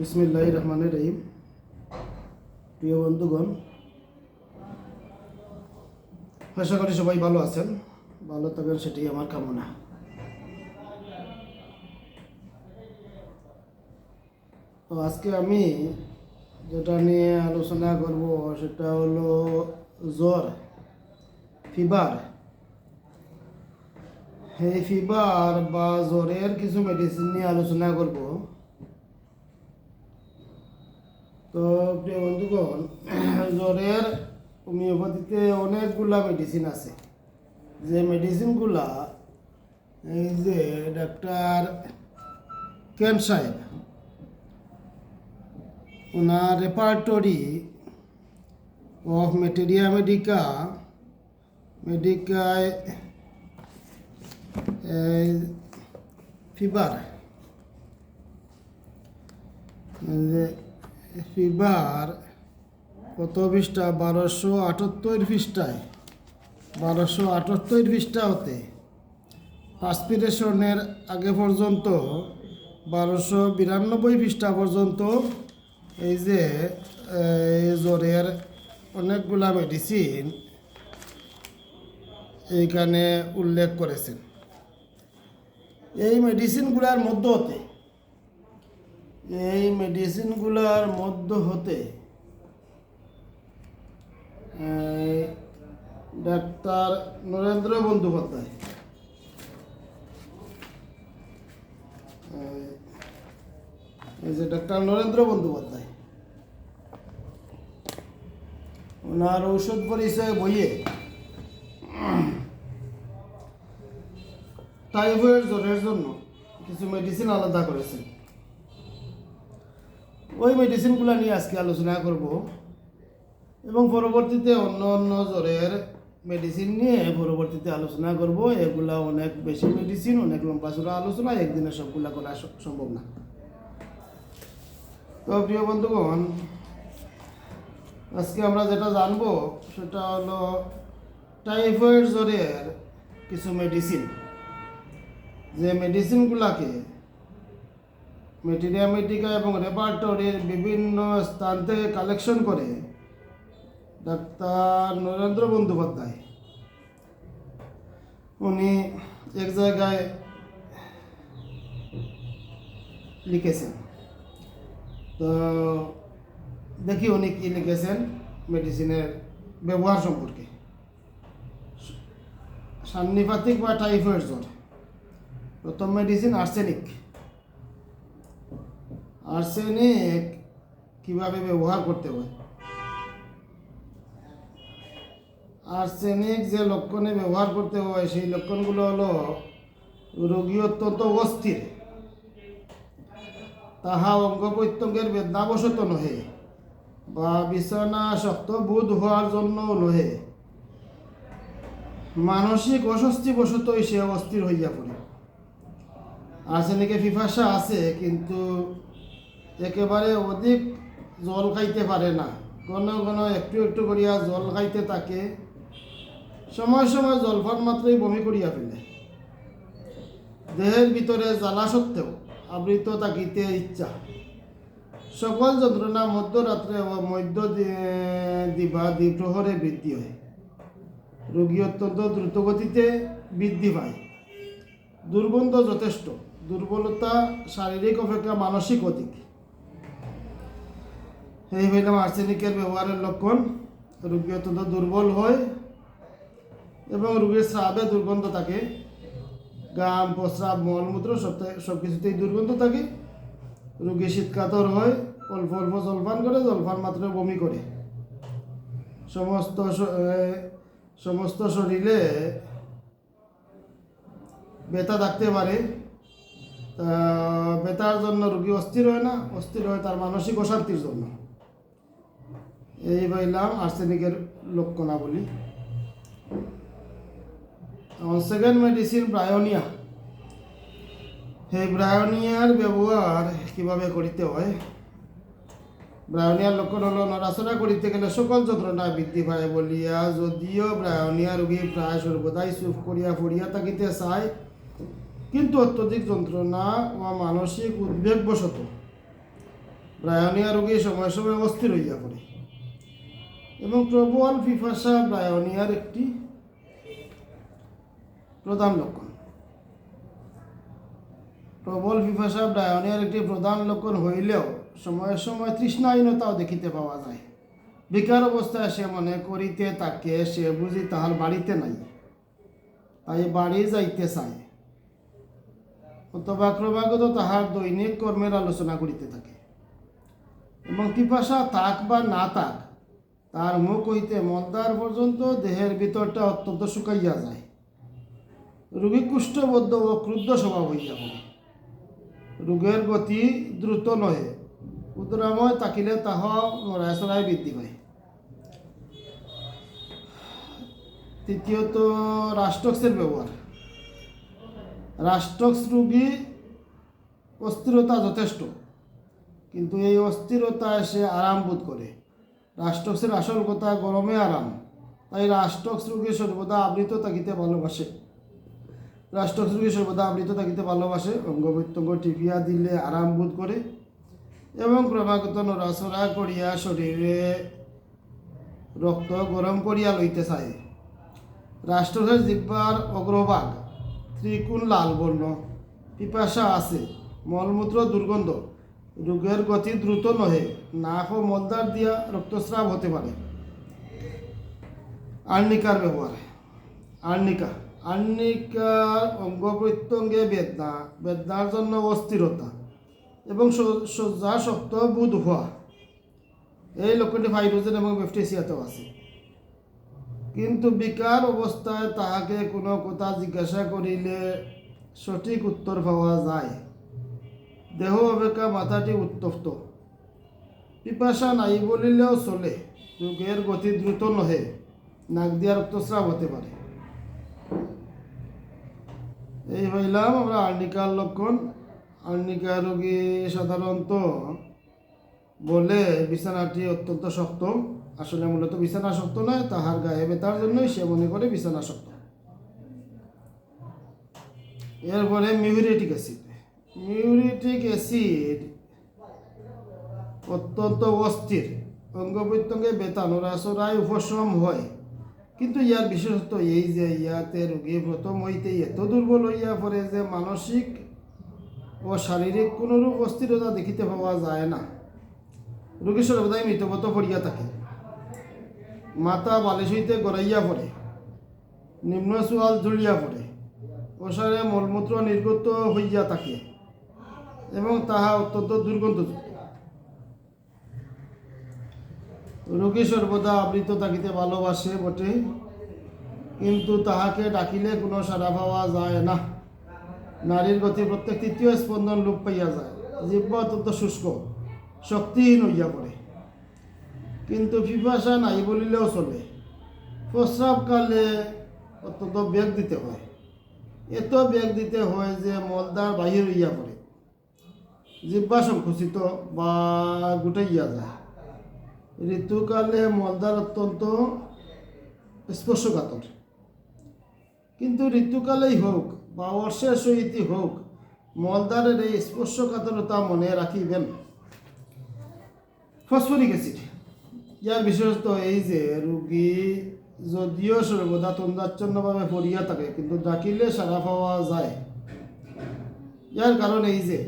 বিসমিল্লাহ রহমান রহিম প্রিয় বন্ধুগণ, আশা করি সবাই ভালো আছেন। ভালো থাকবেন সেটাই আমার কামনা। তো আজকে আমি যেটা নিয়ে আলোচনা করব, সেটা হলো জ্বর, ফিভার। এই ফিভার বা জ্বরের কিছু মেডিসিন নিয়ে আলোচনা করব। তো প্রিয় বন্ধুগণ, জ্বরের হোমিওপ্যাথিতে অনেকগুলা মেডিসিন আছে। যে মেডিসিনগুলা এই যে ডাক্তার কেন সাহেব ওনার রেপার্টরি অফ মেটেরিয়া মেডিকা মেডিকায় ফিভার যে ফিভার কত পৃষ্ঠা? বারোশো আটাত্তর পৃষ্ঠায়। বারোশো আটাত্তর পৃষ্ঠা হতে পাসপিরেশনের আগে পর্যন্ত বারোশো বিরানব্বই পৃষ্ঠা পর্যন্ত এই যে জ্বরের অনেকগুলা মেডিসিন এইখানে উল্লেখ করেছেন। এই মেডিসিনগুলার মধ্য হতে এই মেডিসিনগুলার মধ্য হতে ডাক্তার নরেন্দ্র বন্দ্যোপাধ্যায়, এই- যে ডাক্তার নরেন্দ্র বন্দ্যোপাধ্যায়, ওনার ঔষধ পরিচয় বইয়ে টাইফয়েড জ্বরের জন্য কিছু মেডিসিন আলাদা করেছেন। ওই মেডিসিনগুলো নিয়ে আজকে আলোচনা করব। এবং পরবর্তীতে অন্য অন্য জ্বরের মেডিসিন নিয়ে পরবর্তীতে আলোচনা করব। এগুলা অনেক বেশি মেডিসিন অনেক লম্বা চূড়া আলোচনা, একদিনে সবগুলা করা সম্ভব না। তো প্রিয় বন্ধুগণ, আজকে আমরা যেটা জানব, সেটা হলো টাইফয়েড জ্বরের কিছু মেডিসিন যে মেডিসিনগুলাকে মেটেরিয়া মেডিকা এবং রেপার্টরির বিভিন্ন স্থান থেকে কালেকশন করে ডাক্তার নরেন্দ্র বন্দ্যোপাধ্যায়। উনি এক জায়গায় লিখেছেন। তো দেখি উনি কি লিখেছেন মেডিসিনের ব্যবহার সম্পর্কে। সান্নিপাতিক বা টাইফয়েড জ্বর। প্রথম মেডিসিন আর্সেনিক আর্সেনিক কীভাবে ব্যবহার করতে হয়? আর্সেনিক যে লক্ষণে ব্যবহার করতে হয়, সেই লক্ষণগুলো হলো রোগী অত্যন্ত অস্থির। তাহা অঙ্গ প্রত্যঙ্গের বেদনাবশত নহে বা বিছানা শক্ত বোধ হওয়ার জন্য নহে। মানসিক অস্বস্তি বশতই সে অস্থির হইয়া পড়ে। আর্সেনিকে ফিফাসা আছে, কিন্তু একেবারে অধিক জল খাইতে পারে না। ঘন ঘন একটু একটু করিয়া জল খাইতে থাকে। সময় সময় জলপান মাত্রই বমি করিয়া ফেলে। দেহের ভিতরে জ্বালা সত্ত্বেও আবৃত থাকিতে ইচ্ছা। সকল যন্ত্রণা মধ্যরাত্রে ও মধ্য দিবা দ্বিপ্রহরে বৃদ্ধি হয়। রোগী অত্যন্ত দ্রুতগতিতে বৃদ্ধি পায়। দুর্গন্ধ যথেষ্ট। দুর্বলতা শারীরিক অপেক্ষা মানসিক অধিক। এই হইলাম আর্সেনিকের ব্যবহারের লক্ষণ। রোগী অত্যন্ত দুর্বল হয় এবং রোগীর স্রাবে দুর্গন্ধ থাকে। গাম, প্রস্রাব, মলমূত্র সব সব কিছুতেই দুর্গন্ধ থাকে। রোগী শীতকাতর হয়, অল্প অল্প জলপান করে, জলপান মাত্র বমি করে। সমস্ত সমস্ত শরীরে ব্যথা থাকতে পারে। ব্যথার জন্য রোগী অস্থির হয় না। অস্থির হয় তার মানসিক অশান্তির জন্য। এই বললাম আর্সেনিকের লক্ষণাবলী সেকেন্ড মেডিসিন ব্রায়োনিয়া। এই ব্রায়োনিয়ার ব্যবহার কীভাবে করিতে হয়? ব্রায়োনিয়ার লক্ষণ হলো, নড়াচড়া করিতে গেলে সকল যন্ত্রণা বৃদ্ধি পায় বলিয়া, যদিও ব্রায়োনিয়া রোগী প্রায় সর্বদাই চুপ করিয়া পড়িয়া থাকিতে চায়, কিন্তু অত্যধিক যন্ত্রণা ও মানসিক উদ্বেগবশত ব্রায়নিয়া রোগী সময় সময় অস্থির হইয়া পড়ে। এবং প্রবল পিপাসা ব্রায়নিয়ার একটি প্রধান লক্ষণ। প্রবল পিপাসা ব্রায়নিয়ার একটি প্রধান লক্ষণ হইলেও সময়ে সময় তৃষ্ণাহীনতাও দেখিতে পাওয়া যায়। বেকার অবস্থায় সে মনে করিতে তাকে সে বুঝি তাহার বাড়িতে নাই, তাই বাড়ি যাইতে চায়। অথবা ক্রমাগত তাহার দৈনিক কর্মের আলোচনা করিতে থাকে। এবং পিপাসা থাক বা না থাক তার মুখ হইতে মলদার পর্যন্ত দেহের ভিতরটা অত্যন্ত শুকাইয়া যায়। রোগী কুষ্ঠবদ্ধ ও ক্রুদ্ধ স্বভাব হইয়া পড়ে। রোগের গতি দ্রুত নহে উদরাময় তাকিলে তাহা নড়ায় চড়ায় বৃদ্ধি পায়। তৃতীয়ত, রাষ্ট্রক্সের ব্যবহার। রাষ্ট্রক্স রোগী অস্থিরতা যথেষ্ট, কিন্তু এই অস্থিরতায় সে আরাম বোধ করে। রাষ্ট্রক্সের আসল কথা গরমে আরাম। তাই রাষ্ট্রক্স রোগী সর্বদা আবৃত থাকিতে ভালোবাসে। রাষ্ট্রক্স রোগী সর্বদা আবৃত থাকিতে ভালোবাসে অঙ্গ প্রত্যঙ্গ টিপিয়া দিলে আরাম বোধ করে এবং ক্রমাগত নড়াচড়া করিয়া শরীরে রক্ত গরম করিয়া লইতে চায়। রাষ্ট্রের জিব্বার অগ্রভাগ ত্রিকোণ লাল বর্ণ পিপাসা আছে, মলমূত্র দুর্গন্ধ রোগের গতি দ্রুত নহে, নাক ও মলদার দিয়া রক্তস্রাব হতে পারে। আর্নিকার ব্যবহার আর্নিকা আর্নিকার অঙ্গ প্রত্যঙ্গে বেদনা। বেদনার জন্য অস্থিরতা এবং স- শয্যাসক্ত বোধ হওয়া এই লক্ষণটি ফাইব্রোজেন এবং ব্যাপটিসিয়াতেও আছে। কিন্তু বিকার অবস্থায় তাহাকে কোনো কথা জিজ্ঞাসা করিলে সঠিক উত্তর পাওয়া যায়। দেহ অপেক্ষা মাথাটি উত্তপ্ত। পিপাসা নাই বলিলেও চলে রোগের গতি দ্রুত নহে, নাক দিয়া রক্তস্রাব হতে পারে এই হইলাম আমরা আর্নিকার লক্ষণ। আর্নিকা রোগী সাধারণত বলে বিছানাটি অত্যন্ত শক্ত। আসলে মূলত বিছানা শক্ত নয় তাহার গায়ে ব্যথার জন্যই সে মনে করে বিছানা শক্ত। এরপরে মিউরিটিক অ্যাসিড। মিউরিটিক অ্যাসিড অত্যন্ত অস্থির। অঙ্গ প্রত্যঙ্গে নড়াচড়ায় উপশম হয়। কিন্তু ইয়ার বিশেষত্ব এই যে ইয়াতে রোগী প্রথম হইতে এত দুর্বল হইয়া পড়ে যে মানসিক ও শারীরিক কোনোরূপ অস্থিরতা দেখিতে পাওয়া যায় না। রোগী সর্বদাই মৃতবত পড়িয়া থাকে। মাথা বালিশ হইতে গড়াইয়া পড়ে। নিম্ন চোয়াল জুড়িয়া পড়ে। ওসারে মলমূত্র নির্গত হইয়া থাকে। এবং তাহা অত্যন্ত দুর্গন্ধযুক্ত রোগী সর্বদা আবৃত থাকিতে ভালোবাসে বটে, কিন্তু তাহাকে ডাকিলে কোনো সাড়া পাওয়া যায় না। নারীর গতি প্রত্যেক তৃতীয় স্পন্দন লোপ পাইয়া যায়। জীব অত্যন্ত শুষ্ক, শক্তিহীন হইয়া পড়ে। কিন্তু পিপাসা নাই বলিলেও চলে। প্রস্রাবকালে অত্যন্ত বেগ দিতে হয়। এত বেগ দিতে হয় যে মলদার বাহির হইয়া পড়ে। জিব্বা সংকুচিত বা গুটাইয়া যায়। ঋতুকালে মলদার অত্যন্ত স্পর্শকাতর। কিন্তু ঋতুকালেই হোক বা বর্ষের সহিতই হোক মলদারের এই স্পর্শকাতরতা মনে রাখিবেন। Phosphoric acid. ইয়ার বিশেষত এই যে, রুগী যদিও সর্বদা তন্দাচ্ছন্নভাবে পড়িয়া থাকে, কিন্তু ডাকিলে সারা পাওয়া যায়। ইয়ার কারণ এই যে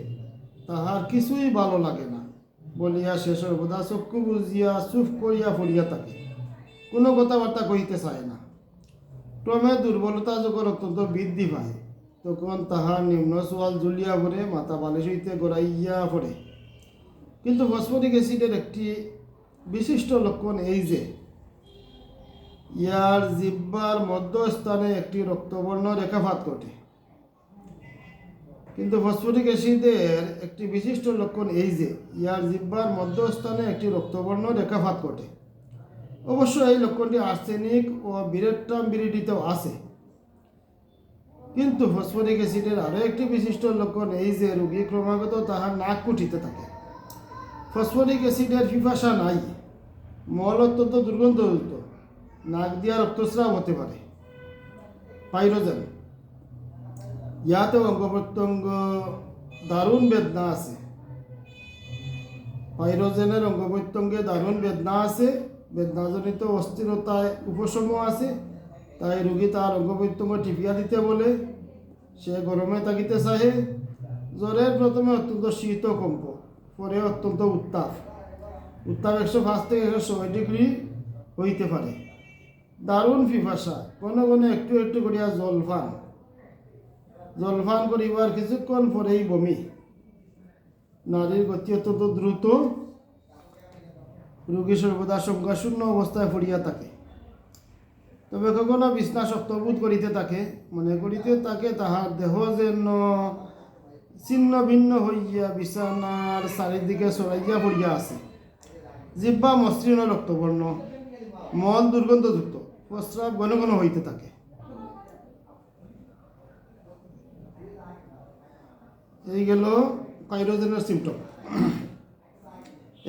তাহার কিছুই ভালো লাগে না। বলিয়া সে সর্বদা চক্ষু বুঝিয়া চুপ করিয়া পড়িয়া থাকে। কোনো কথাবার্তা কহিতে চায় না। ক্রমে দুর্বলতা যখন অত্যন্ত বৃদ্ধি পায়। তখন তাহার নিম্ন চোয়াল জ্বলিয়া পড়ে, মাথা বালিশ হইতে গড়াইয়া পড়ে। কিন্তু ফসফরিক অ্যাসিডের একটি বিশিষ্ট লক্ষণ এই যে, ইয়ার জিব্বার মধ্যস্থানে একটি রক্তবর্ণ রেখাপাত ঘটে। কিন্তু ফসফরিক অ্যাসিডের একটি বিশিষ্ট লক্ষণ এই যে, ইয়ার জিব্বার মধ্যস্থানে একটি রক্তবর্ণ রেখাপাত ঘটে। অবশ্য এই লক্ষণটি আর্সেনিক ও বিরেট্রাম বিরিডিতেও আছে। কিন্তু ফসফরিক অ্যাসিডের আরও একটি বিশিষ্ট লক্ষণ এই যে, রোগী ক্রমাগত তাহার নাক কুঠিতে থাকে। ফসফরিক অ্যাসিডের পিপাসা নাই, মল অত্যন্ত দুর্গন্ধযুক্ত, নাক দিয়া রক্তস্রাব হতে পারে। পাইরোজেন। ইয়াতে অঙ্গ প্রত্যঙ্গ দারুণ বেদনা আছে পাইরোজেনের অঙ্গ প্রত্যঙ্গে দারুণ বেদনা আছে বেদনাজনিত অস্থিরতায় উপশম আছে তাই রুগী তার অঙ্গ প্রত্যঙ্গ টিপিয়া দিতে বলে সে গরমে থাকিতে চাহে জ্বরের প্রথমে অত্যন্ত শীত কম্প পরে অত্যন্ত উত্তাপ উত্তাপ একশো পাঁচ থেকে একশো ছয় ডিগ্রি হইতে পারে দারুণ পিপাসা কোনো কোনো একটু একটু করিয়া জল জলপান জলপান করিবার কিছুক্ষণ পরেই বমি। নারীর গতি অত্যন্ত দ্রুত। রোগী সর্বদা শঙ্কাশূন্য অবস্থায় পড়িয়া থাকে। তবে কখনো বিছনা শক্তবোধ করিতে থাকে। মনে করিতে থাকে তাহার দেহ যেন ছিন্ন ভিন্ন হইয়া বিছানার চারিদিকে চড়াইয়া পড়িয়া আছে। জিব্বা মসৃণ রক্তবর্ণ, মল দুর্গন্ধযুক্ত, প্রস্রাব ঘন ঘন হইতে থাকে। এই গেল পাইরোজেনের সিমটম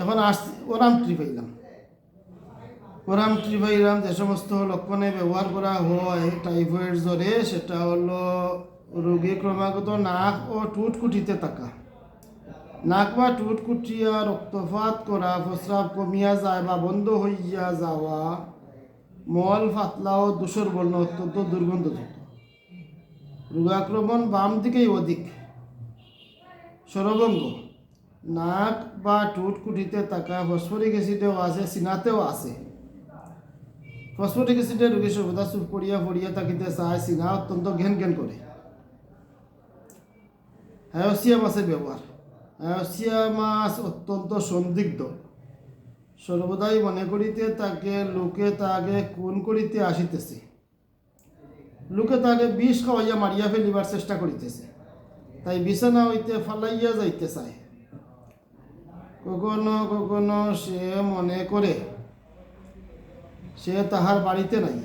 এখন আসছি, ওরাম ট্রি পাইলাম ওরাম ট্রি পাইলাম যে সমস্ত লক্ষণে ব্যবহার করা হয়, টাইফয়েড জ্বরে, সেটা হলো রোগী ক্রমাগত নাক ও টুট কুটিতে থাকা। নাক বা টুট কুটিয়া রক্তপাত করা, প্রস্রাব কমিয়া যায় বা বন্ধ হইয়া যাওয়া, মল ফাতলা ও দূষর বর্ণ অত্যন্ত দুর্গন্ধযুক্ত। রোগাক্রমণ বাম দিকেই অধিক। সরবঙ্গ নাক বা টুট কুটিতে থাকা ফসফরিক অ্যাসিডেও আছে সিনাতেও আছে। ফসফরিক অ্যাসিডে রোগী সর্বদা চুপ করিয়া পড়িয়া থাকিতে চায় সিনা অত্যন্ত ঘেন ঘেন করে হায়সিয়া মাছের ব্যবহার হায়সিয়া মাছ অত্যন্ত সন্দিগ্ধ সর্বদাই মনে করিতে তাকে, লোকে তাকে খুন করিতে আসিতেছে? লোকে তাকে বিষ খাওয়াইয়া মারিয়া ফেলিবার চেষ্টা করিতেছে তাই বিছানা হইতে ফালাইয়া যাইতে চায়। কখনো কখনো সে মনে করে, সে তাহার বাড়িতে নাই।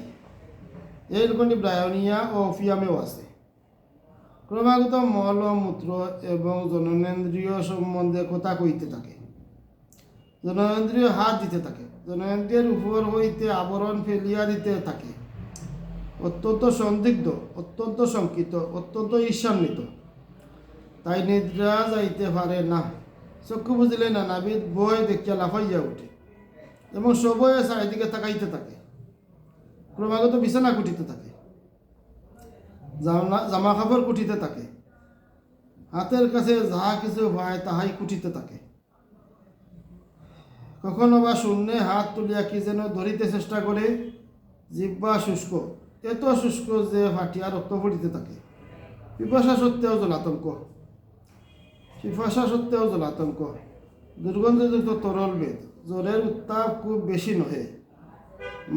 এইরকমই ব্রায়নিয়া ও অফিয়ামেও আছে। ক্রমাগত মল, মূত্র এবং জননেন্দ্রিয় সম্বন্ধে কথা কইতে থাকে। জননেন্দ্রিয় হাত দিতে থাকে। জননেন্দ্রিয়ের উপর হইতে আবরণ ফেলিয়া দিতে থাকে। অত্যন্ত সন্দিগ্ধ, অত্যন্ত শঙ্কিত, অত্যন্ত ঈর্ষান্বিত। তাই নিদ্রা যাইতে পারে না। চক্ষু বুঝিলে না নাবিদ বই দেখিয়া লাফাইয়া উঠে এবং সবই চারিদিকে তাকাইতে থাকে। ক্রমাগত বিছানা কুটিতে থাকে। জামা কাপড় কুটিতে থাকে। হাতের কাছে যাহা কিছু হয় তাহাই কুটিতে থাকে। কখনো বা শূন্যে হাত তুলিয়া কি যেন ধরিতে চেষ্টা করে জিব্বা শুষ্ক। এত শুষ্ক যে ফাটিয়া রক্ত পড়িতে থাকে। পিপাসা সত্ত্বেও জলাতঙ্ক পিপাসা সত্ত্বেও জলাতঙ্ক দুর্গন্ধযুক্ত তরল বেদ জ্বরের উত্তাপ খুব বেশি নহে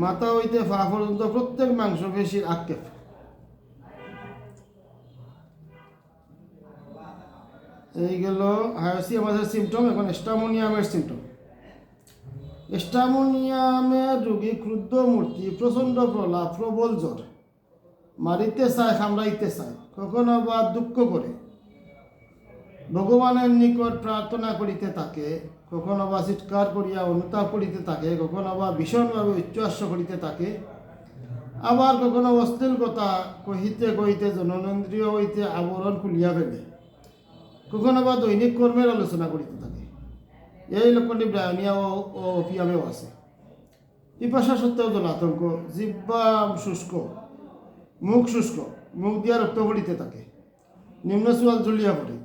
মাথা হইতে ফা পর্যন্ত প্রত্যেক মাংস পেশির আক্ষেপ। এই গেল হায়াসি আমাদের সিমটম এখন স্টামোনিয়ামের সিমটম স্টামোনিয়ামের রোগী ক্রুদ্ধ মূর্তি প্রচণ্ড প্রলাপ প্রবল জ্বর মারিতে চায় কামড়াইতে চায়, কখনো বা দুঃখ করে ভগবানের নিকট প্রার্থনা করিতে থাকে কখনো বা চিৎকার করিয়া অনুতাপ করিতে থাকে কখনো বা ভীষণভাবে উচ্চাস্য করিতে থাকে আবার কখনো অশ্লীল কথা কহিতে কহিতে জননেন্দ্রিয় হইতে আবরণ খুলিয়া ফেলে, কখনো বা দৈনিক কর্মের আলোচনা করিতে থাকে এই লক্ষণটি ব্রায়নিয়া ও অপিয়ামেও আছে। পিপাসা সত্ত্বেও জন জলাতঙ্ক জিব্বা শুষ্ক, মুখ শুষ্ক, মুখ দিয়া রক্ত পড়িতে থাকে নিম্ন চোয়াল জ্বলিয়া পড়ে।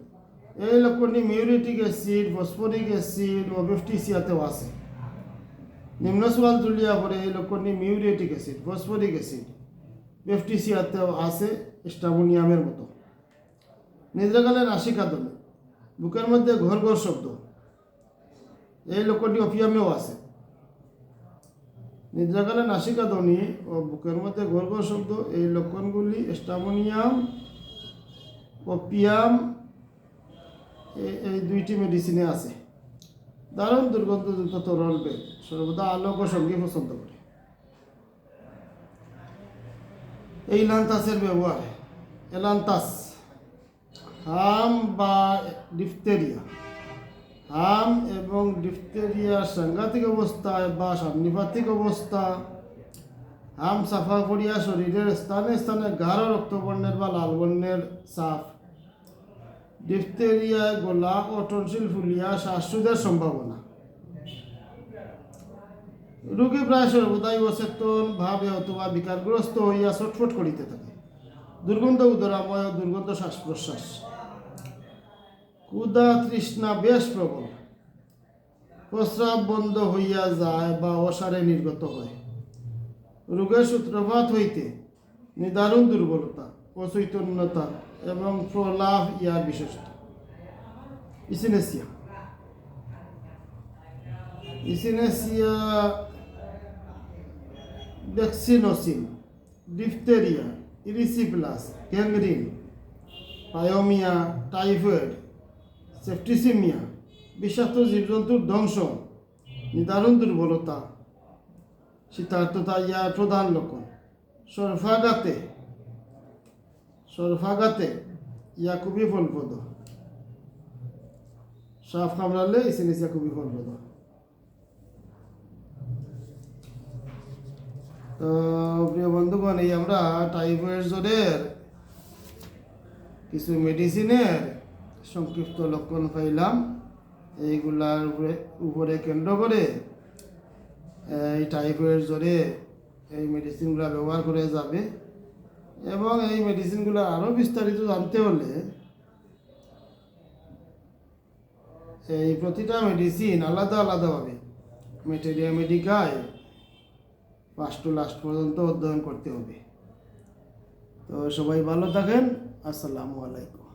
এই লক্ষণটি মিউরিটিক অ্যাসিড, ফসফরিক অ্যাসিড ও বেফটিসিয়াতেও আছে। নিম্ন চোয়াল জ্বলিয়া পড়ে এই লক্ষণটি মিউরিটিক অ্যাসিড, ফসফরিক অ্যাসিড বেফটিসিয়াতেও আছে স্টামোনিয়ামের মতো। নিদ্রাকালে নাসিকা দমে বুকের মধ্যে ঘর ঘর শব্দ। এই লক্ষণটি অফিয়ামেও আছে। নিদ্রাকালে নাসিকা ধ্বনি ও বুকের মধ্যে ঘর ঘর শব্দ, এই লক্ষণগুলি স্টামোনিয়াম, অপিয়াম এই দুইটি মেডিসিনে আছে। দারুণ দুর্গন্ধযুক্ত তরল বেদ সর্বদা আলোক সঙ্গী পছন্দ করে। এই লান্তাসের ব্যবহার এলান্তাস হাম বা ডিফতেরিয়া হাম এবং ডিফতেরিয়ার সাংঘাতিক অবস্থায় বা সান্নিপাতিক অবস্থা। হাম সাফা করিয়া শরীরের স্থানে স্থানে গাঢ় রক্তবর্ণের বা লাল বর্ণের সাফ ডিফতেরিয়ায় গলা ও টনসিল ফুলিয়া শ্বাসরোধের সম্ভাবনা। রোগী প্রায় সর্বদাই অচেতন ভাবে অথবা বিকারগ্রস্ত হইয়া ছটফট করিতে থাকে। দুর্গন্ধ উদরাময় দুর্গন্ধ শ্বাস প্রশ্বাস ক্ষুধা তৃষ্ণা বেশ প্রবল। প্রস্রাব বন্ধ হইয়া যায় বা অসারে নির্গত হয়। রোগের সূত্রপাত হইতে নিদারুণ দুর্বলতা অচৈতন্যতা এবং প্রলাভ ইয়ার বিশেষত। Echinacea. Echinacea vaccinosis, diphtheria, erysipelas gangrene pyaemia, typhoid septicaemia বিষাক্ত জীবজন্তুর ধ্বংস, নিদারুণ দুর্বলতা, শীতার্থতা ইয়ার প্রধান লক্ষণ। সরফাগাতে সরফাগাতে ইয়া খুবই ফলপ্রদ সাপ কামড়ালে ইসিনিসিয়া খুবই ফলপ্রদ তো প্রিয় বন্ধুগণ, এই আমরা টাইফয়েড জ্বরের কিছু মেডিসিনের সংক্ষিপ্ত লক্ষণ পাইলাম। এইগুলার উপরে উপরে কেন্দ্র করে এই টাইফয়েড জ্বরে এই মেডিসিনগুলো ব্যবহার করে যাবে। এবং এই মেডিসিনগুলো আরও বিস্তারিত জানতে হলে এই প্রতিটা মেডিসিন আলাদা আলাদাভাবে মেটেরিয়া মেডিকায় ফার্স্ট টু লাস্ট পর্যন্ত অধ্যয়ন করতে হবে। তো সবাই ভালো থাকেন। আসসালামু আলাইকুম।